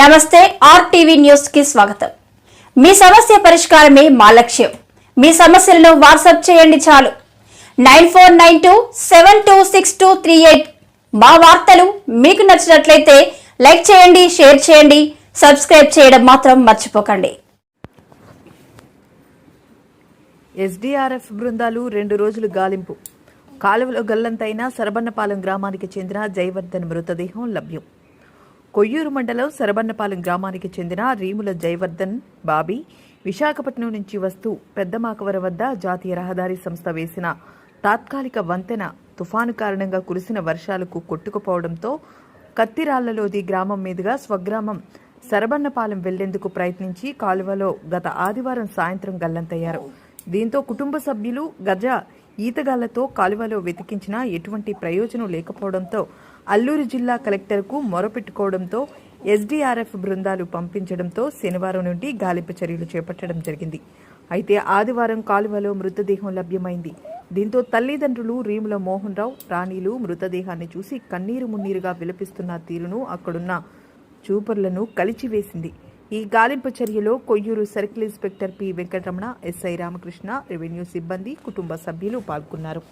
నమస్తే ఆర్టీవీ న్యూస్కి స్వాగతం. మీ సమస్య పరిష్కారమే మా లక్ష్యం. మీ సమస్యలను వాట్సాప్ చేయండి చాలు. Nine four nine two seven two six two three eight మా వార్తలు మీకు నచ్చినట్లయితే లైక్ చేయండి షేర్ చేయండి సబ్స్క్రైబ్ చేయడం మాత్రం మర్చిపోకండి. ఎస్డీఆర్ఎఫ్ బృందాలు రెండు రోజులు గాలింపు. కాలువలో గల్లంతైన సరబన్నపాలెం గ్రామానికి చెందిన జయవర్ధన్ మృతదేహం లభ్యం. కొయ్యూరు మండలం సరబన్నపాలెం గ్రామానికి చెందిన రీముల జయవర్ధన్ బాబీ విశాఖపట్నం నుంచి వస్తూ పెద్దమాకవరం వద్ద జాతీయ రహదారి సంస్థ వేసిన తాత్కాలిక వంతెన తుఫాను కారణంగా కురిసిన వర్షాలకు కొట్టుకుపోవడంతో కత్తిరాళ్ళలోది గ్రామం మీదుగా స్వగ్రామం సరబన్నపాలెం వెళ్ళేందుకు ప్రయత్నించి కాలువలో గత ఆదివారం సాయంత్రం గల్లంతయ్యారు. దీంతో కుటుంబ సభ్యులు గజ ఈతగాళ్ళతో కాలువలో వెతికించినా ఎటువంటి ప్రయోజనం లేకపోవడంతో అల్లూరు జిల్లా కలెక్టర్కు మొరపెట్టుకోవడంతో ఎస్డీఆర్ఎఫ్ బృందాలు పంపించడంతో శనివారం నుండి గాలింపు చర్యలు చేపట్టడం జరిగింది. అయితే ఆదివారం కాలువలో మృతదేహం లభ్యమైంది. దీంతో తల్లిదండ్రులు రీముల మోహన్ రావు రాణిలు మృతదేహాన్ని చూసి కన్నీరు మున్నీరుగా విలపిస్తున్న తీరును అక్కడున్న చూపర్లను కలిచివేసింది. ఈ గాలింపు చర్యలో Koyyuru circle inspector P Venkataramana SI Ramakrishna revenue సిబ్బంది కుటుంబ సభ్యులు పాల్గొన్నారు.